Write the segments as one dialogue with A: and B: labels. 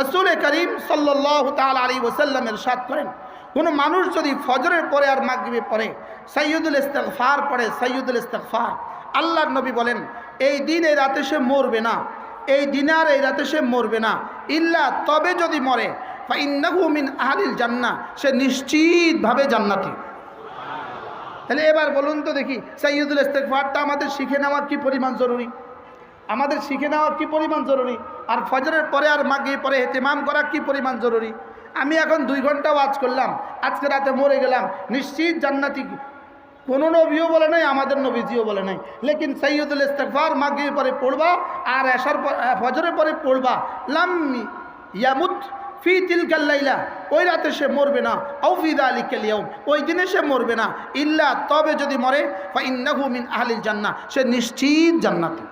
A: রসুল করিম সাল্লাহ তাল আলী ওসাল্লামের সাদ করেন। কোনো মানুষ যদি ফজরের পরে আর মাগরিবে পড়ে সৈয়দুল ইস্তফার পড়ে সৈয়দুল ইস্তফার আল্লাহ নবী বলেন, এই দিন, এই রাতে সে মরবে না। এই দিনে আর এই রাতে সে মরবে না। ইল্লা তবে যদি মরে মিন আহলিল জান্না সে নিশ্চিতভাবে জান্নাতি। তাহলে এবার বলুন তো দেখি সৈয়দুল ইস্তেকফারটা আমাদের শিখে নেওয়ার কি পরিমাণ জরুরি? আমাদের শিখে নেওয়ার কি পরিমাণ জরুরি? আর ফজরের পরে আর মাগে পরে হেতেমাম করা কি পরিমাণ জরুরি? আমি এখন দুই ঘণ্টা ওয়াজ করলাম, আজকে রাতে মরে গেলাম, নিশ্চিত জান্নাতি কোনো নবীও বলে নাই, আমাদের নবীজিও বলে নাই। লেকিন সৈয়দুল ইস্তেকফার মাগে পরে পড়বা আর এসার ফজরের পরে পড়বা। লাম্মি ইয়ামুত ফি তিলকাল্লাইলা ওই রাতে সে মরবে না। আউফিদা আলী কেলিয়াউম ওই দিনে সে মরবে না। ইল্লা তবে যদি মরে বা ইন্নাহু মিন আহলিল জান্না সে নিশ্চিত জান্নাতে।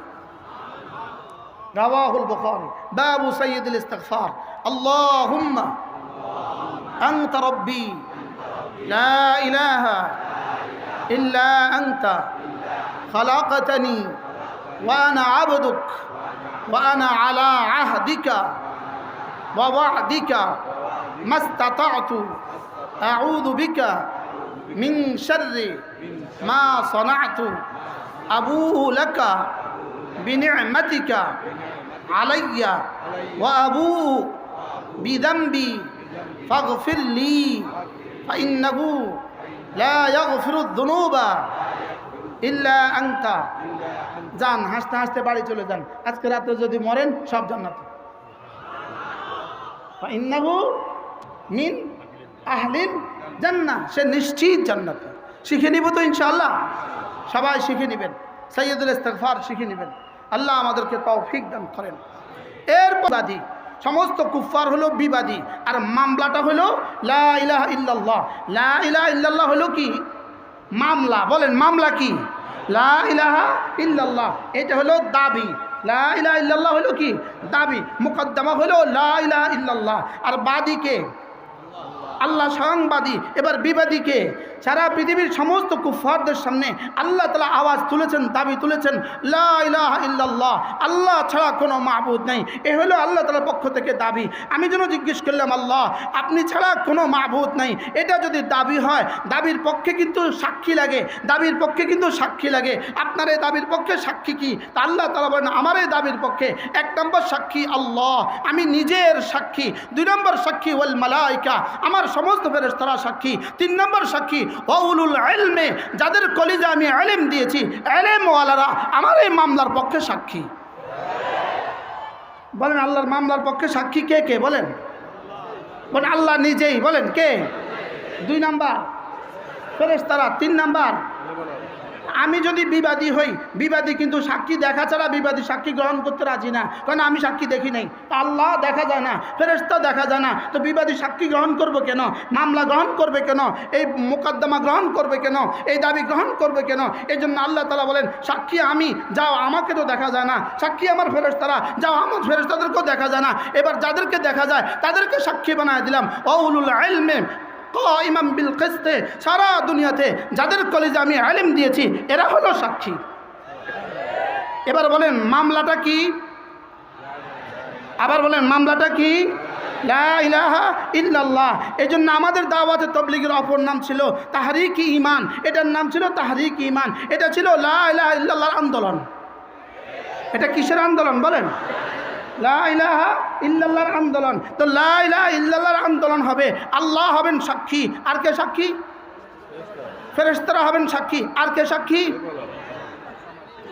A: রাওয়াহুল বুখারী বাবু সাইয়্যিদুল ইস্তিগফার আল্লাহুম্মা আনতা রাব্বি লা ইলাহা ইল্লা আনতা خلقتني وأنا عبدك وأنا على عهدك ووعدك ما استطعت أعوذ بك من شر ما صنعت أبوه لك بنعمتك علي وأبوه بذنبي فاغفر لي فإنه لا يغفر الذنوب إلا أنت যান হাসতে হাসতে বাড়ি চলে যান আজকে রাতে যদি মরেন সব জান্নাত ইন্নাহু মিন আহলিন জান্না সে নিশ্চিত জান্নাত শিখে নিব তো ইনশাআল্লাহ সবাই শিখে নেবেন সৈয়দুল ইস্তেগফার শিখে নেবেন আল্লাহ আমাদেরকে তৌফিক দান করেন। এর বাদী সমস্ত কুফার হলো বিবাদী, আর মামলাটা হলো লা ইলাহা ইল্লাল্লাহ। লা ইল্লাল্লাহ হলো কি? মামলা, বলেন মামলা কি? লা ইলাহা ইল্লাল্লাহ, এটা হলো দাবি। লা ইলাহা ইল্লাল্লাহ হলো কি? দাবি। মুকদ্দমা হলো লা ইলাহা ইল্লাল্লাহ। আর বাদীকে আল্লাহ স্বয়ংবাদী এবার বিবাদীকে, সারা পৃথিবীর সমস্ত কুফারদের সামনে আল্লাহ তালা আওয়াজ তুলেছেন, দাবি তুলেছেন, লা ইলাহা ইল্লাল্লাহ, আল্লাহ ছাড়া কোনো মাহবুদ নেই। এ হলো আল্লাহ তালার পক্ষ থেকে দাবি। আমি যেন জিজ্ঞেস করলাম, আল্লাহ, আপনি ছাড়া কোনো মাহবুদ নেই। এটা যদি দাবি হয়, দাবির পক্ষে কিন্তু সাক্ষী লাগে। দাবির পক্ষে কিন্তু সাক্ষী লাগে। আপনার এই দাবির পক্ষে সাক্ষী কি? তা আল্লাহ তালা বলেন, আমার এই দাবির পক্ষে এক নম্বর সাক্ষী আল্লাহ। আমি নিজের সাক্ষী। দুই নম্বর সাক্ষী ওয়াল মালাইকা। আমার সমস্ত ফেরেশতারা সাক্ষী, তিন নম্বর সাক্ষী, অউলুল এলমে যাদের কলিজা আমি এলেম দিয়েছি এলেমওয়ালারা আমার এই মামলার পক্ষে সাক্ষী। বলেন আল্লাহর মামলার পক্ষে সাক্ষী কে কে বলেন? বলেন আল্লাহ নিজেই বলেন কে? দুই নাম্বার। ফেরেশতারা, তিন নাম্বার। আমি যদি বিবাদী হই, বিবাদী কিন্তু সাক্ষী দেখা ছাড়া বিবাদী সাক্ষী গ্রহণ করতে রাজি না। কারণ আমি সাক্ষী দেখি নাই? আল্লাহ দেখা যায় না ফেরেস্তা দেখা যায় না। তো বিবাদী সাক্ষী গ্রহণ করবে কেন? মামলা গ্রহণ করবে কেন? এই মোকদ্দমা গ্রহণ করবে কেন? এই দাবি গ্রহণ করবে কেন? এই জন্য আল্লাহ তালা বলেন, সাক্ষী আমি, যাও আমাকে তো দেখা যায় না। সাক্ষী আমার ফেরেস্তারা যাও আমার ফেরেস্তাদেরকেও দেখা যায় না। এবার যাদেরকে দেখা যায়, তাদেরকে সাক্ষী বানায় দিলাম। অউলুল আলমে ইমাম বিল কিস্তে, সারা দুনিয়াতে যাদের কলেজে আমি আলিম দিয়েছি, এরা হলো সাক্ষী। এবার বলেন, মামলাটা কি? আবার বলেন, মামলাটা কি? ইল্লাল্লাহ। এই জন্য আমাদের দাওয়াতে তবলিগের অপর নাম ছিল তাহারিক ইমান এটার নাম ছিল তাহারিক ইমান এটা ছিল লা ইলাহা ইল্লাল্লাহর আন্দোলন। এটা কিসের আন্দোলন বলেন? লা ইলাহা ইল্লাল্লাহর আন্দোলন। তো লাইলা ইল্লাল্লাহর আন্দোলন হবে। আল্লাহ হবেন সাক্ষী। আর কে সাক্ষী? ফেরেস্তারা হবেন সাক্ষী। আর কে সাক্ষী?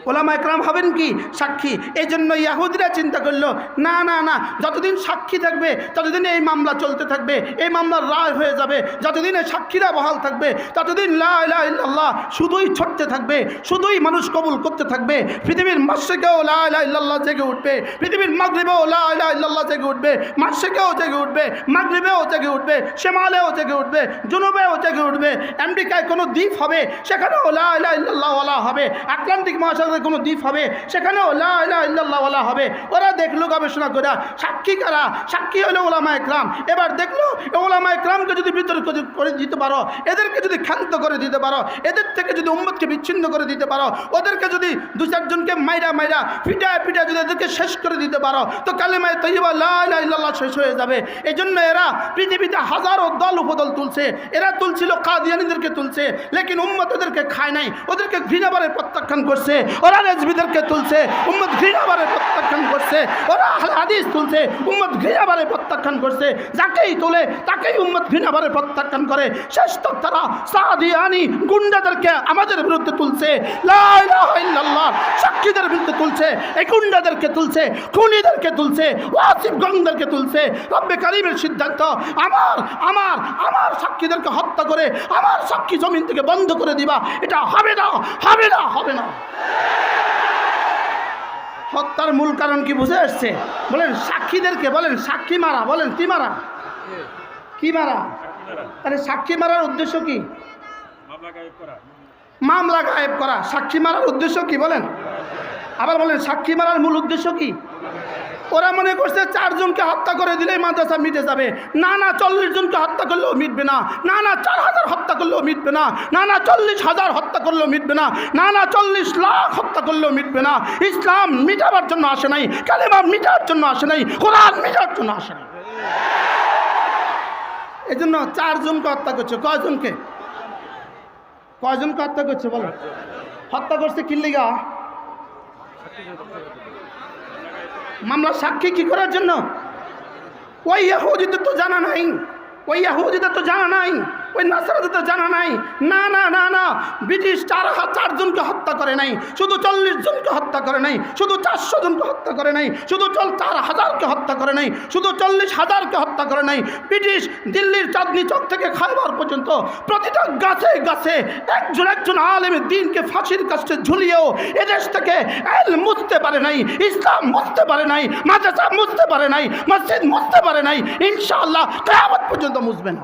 A: ওলামা একরাম হবেন কি? সাক্ষী। এই জন্য ইয়াহুদিরা চিন্তা করল, না না না, যতদিন সাক্ষী থাকবে, ততদিন এই মামলা চলতে থাকবে, এই মামলার রায় হয়ে যাবে, যতদিন এই সাক্ষীরা বহাল থাকবে, ততদিন লা ইলাহা শুধুই ছড়তে থাকবে, শুধুই মানুষ কবুল করতে থাকবে, পৃথিবীর মাসেকেও লা ইলাহা ইল্লাল্লাহ জেগে উঠবে, পৃথিবীর মাগরিবেও লা ইলাহা ইল্লাল্লাহ জেগে উঠবে মাসেকেও জেগে উঠবে, মাগরিবেও জেগে উঠবে সেমালেও জেগে উঠবে, জুনুবেও জেগে উঠবে আমেরিকায় কোনো দ্বীপ হবে, সেখানেও লা ইলাহা ইল্লাল্লাহ ওয়ালা হবে, আটলান্টিক মহাসাগর সেক্টরে কোনো দ্বীপ হবে, সেখানেও ইল্লাল্লাহওয়ালা হবে। ওরা দেখল গবেষণা করে, সাক্ষী কারা? সাক্ষী হলো ওলামা একরাম এবার দেখল ওলামা একরামকে যদি বিতর্ক করে দিতে পারো, এদেরকে যদি ক্ষান্ত করে দিতে পারো, এদের থেকে যদি উম্মতকে বিচ্ছিন্ন করে দিতে পারো, ওদেরকে যদি দু চারজনকে মাইরা মাইরা পিটায় পিটায় যদি এদেরকে শেষ করে দিতে পারো, তো কালেমায় তৈবা লাল্লাহ শেষ হয়ে যাবে। এই জন্য এরা পৃথিবীতে হাজারো দল উপদল তুলছে। এরা তুলছিল কাদিয়ানিদেরকে তুলছে, লেকিন উম্মত ওদেরকে খায় নাই। ওদেরকে ঘৃণাবারে প্রত্যাখ্যান করছে। ওরা রেজবিদেরকে তুলছে উম্মত ঘৃণাবারে প্রত্যাখ্যান করছে ওরা হাদিস তুলছে, উম্মত ঘৃণাবারে প্রত্যাখ্যান করছে। যাকেই তোলে, তাকেই উম্মত ঘৃণাবারে প্রত্যাখ্যান করে। শেষ তক তারা সাদিয়ানি গুন্ডাদেরকে আমাদের বিরুদ্ধে তুলছে। সাক্ষীদের বিরুদ্ধে তুলছে। এই গুন্ডাদেরকে তুলছে, খুনিদেরকে তুলছে, ওয়াসিফ গঙ্গদেরকে তুলছে। রব্বে কারিমের সিদ্ধান্ত, আমার আমার আমার সাক্ষীদেরকে হত্যা করে, আমার সাক্ষী জমিন থেকে বন্ধ করে দিবা। এটা হবে না হবে না হবে না। হত্যার মূল কারণ কি বুঝে এসছে? বলেন, সাক্ষীদেরকে, বলেন, সাক্ষী মারা, বলেন, কি মারা? কি মারা? আরে সাক্ষী মারার উদ্দেশ্য কি?
B: মামলা গায়েব করা।
A: সাক্ষী মারার উদ্দেশ্য কি, বলেন? আবার বলেন, সাক্ষী মারার মূল উদ্দেশ্য কি? ওরা মনে করছে চারজনকে হত্যা করে দিলেই মাদ্রাসা মিটে যাবে। না না চল্লিশ জনকে হত্যা করলেও মিটবে না। না না চার হাজার হত্যা করলেও মিটবে না। না না চল্লিশ হাজার হত্যা করলেও মিটবে না। না না চল্লিশ লাখ হত্যা করলেও মিটবে না। ইসলাম মিটাবার জন্য আসে নাই, কালেমা মিটার জন্য আসে নাই, কোরআন মিটার জন্য আসে নাই। এই জন্য চারজনকে হত্যা করছে। কয়জনকে? কয়জনকে হত্যা করছে বলো? হত্যা করছে কিল্লিগা? মামলা সাক্ষী কি করার জন্য? ওই ইয়াহুদিদের তো জানা নাই। ওই ইয়াহুদিদের তো জানা নাই। ওই নাসারাদের তো জানা নাই। না না না না। ব্রিটিশ চার হা- চারজনকে হত্যা করে নাই। শুধু চল্লিশ জনকে হত্যা করে নাই। শুধু চারশো জনকে হত্যা করে নাই। শুধু চল চার হাজারকে হত্যা করে নাই। শুধু চল্লিশ হাজারকে হত্যা করে নাই। ব্রিটিশ দিল্লির চাঁদনি চক থেকে খাইবার পর্যন্ত প্রতিটা গাছে গাছে একজন একজন আলেমের দিনকে ফাঁসির কাছে ঝুলিয়েও এদেশ থেকে এল মুছতে পারে নাই, ইসলাম মুছতে পারে নাই, মাদ্রাসা মুছতে পারে নাই, মসজিদ মুছতে পারে নাই, ইনশাআল্লাহ কেয়ামত পর্যন্ত মুছবে না।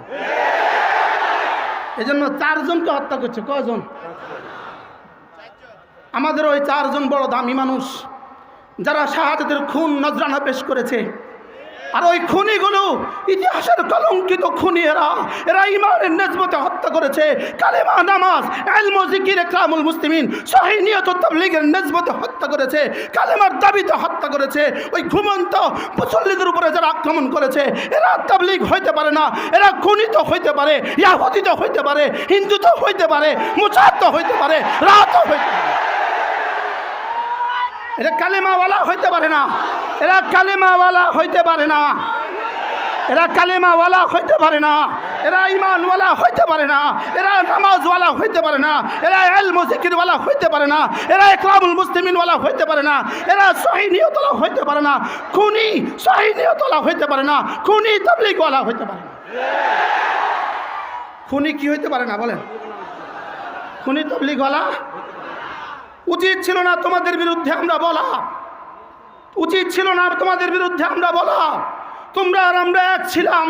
A: এজন্য চারজনকে হত্যা করছে। কজন আমাদের ওই চারজন বড় দামি মানুষ, যারা শাহাদাতের খুন নজরানা পেশ করেছে। আর ওই খুনিগুলো ইতিহাসের কলঙ্কিত খুনি এরা এরা ইমানের নেজবতে হত্যা করেছে। কালেমা, নামাজ, এলম, জিকির একরামুল মুসলিমিন, সহি নিয়ত তাবলীগের নেজবতে হত্যা করেছে। কালেমার দাবিতে হত্যা করেছে। ওই ঘুমন্ত মুসল্লিদের উপরে যারা আক্রমণ করেছে, এরা তাবলীগ হইতে পারে না। এরা খুনি তো হইতে পারে ইয়াহুদি তো হইতে পারে হিন্দু তো হইতে পারে মুসাদ হইতে পারে রাত হইতে পারে। এরা কালেমাওয়ালা হইতে পারে না এরা কালেমাওয়ালা হইতে পারে না এরা কালেমাওয়ালা হইতে পারে না এরা ইমানওয়ালা হইতে পারে না এরা নামাজওয়ালা হইতে পারে না এরা এল মজিকিরওয়ালা হইতে পারে না এরা একরামুল মুসলিমিনওয়ালা হইতে পারে না এরা সহি নিয়তলা হইতে পারে না খুনি সহি নিয়তলা হইতে পারে না খুনি তবলিগওয়ালা হইতে পারে না খুনি কি হইতে পারে না বলেন খুনি তবলিগওয়ালা উচিত ছিল না তোমাদের বিরুদ্ধে আমরা বলা। উচিত ছিল না তোমাদের বিরুদ্ধে আমরা বলা। তোমরা আর আমরা এক ছিলাম।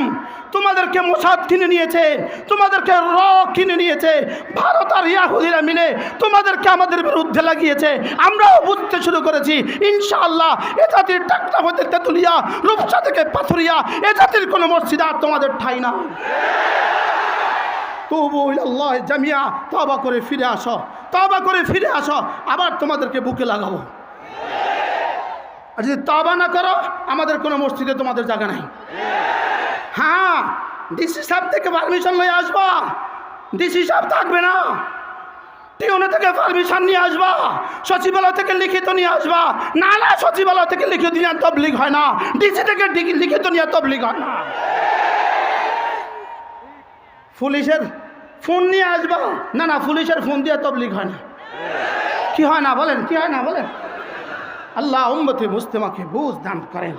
A: তোমাদেরকে মোসাদ কিনে নিয়েছে। তোমাদেরকে র কিনে নিয়েছে। ভারত আর ইয়াহুদিরা মিলে তোমাদেরকে আমাদের বিরুদ্ধে লাগিয়েছে। আমরাও বুঝতে শুরু করেছি, ইনশাআল্লাহ, এ জাতির টাকটা হতে তেতুলিয়া, রূপসা থেকে পাথুরিয়া, এ জাতির কোনো মসজিদ আর তোমাদের ঠাই না। তবু আল্লাহ জামিয়া তবা করে ফিরে আসো তবা করে ফিরে আসো, আবার তোমাদেরকে বুকে লাগাবো। আর যদি তবা না করো, আমাদের কোনো মসজিদে তোমাদের জায়গা নাই। হ্যাঁ ডিসি সাহেব থেকে পারমিশন নিয়ে আসবা। ডিসি সাহেব থাকবে না। টিউনে থেকে পারমিশন নিয়ে আসবা। সচিবালয় থেকে লিখিত নিয়ে আসবা। না না, সচিবালয় থেকে লিখিত নিয়ে তবলিগ হয় না। ডিসি থেকে লিখিত নিয়ে তবলিগ হয় না। পুলিশের ফোন নিয়ে আসবা? না না, পুলিশের ফোন দিয়ে তবলিগ হয় না। কি হয় না বলেন, কি হয় না বলেন? আল্লাহ উম্মতে মুস্তেমাকে বুঝ দান করেন।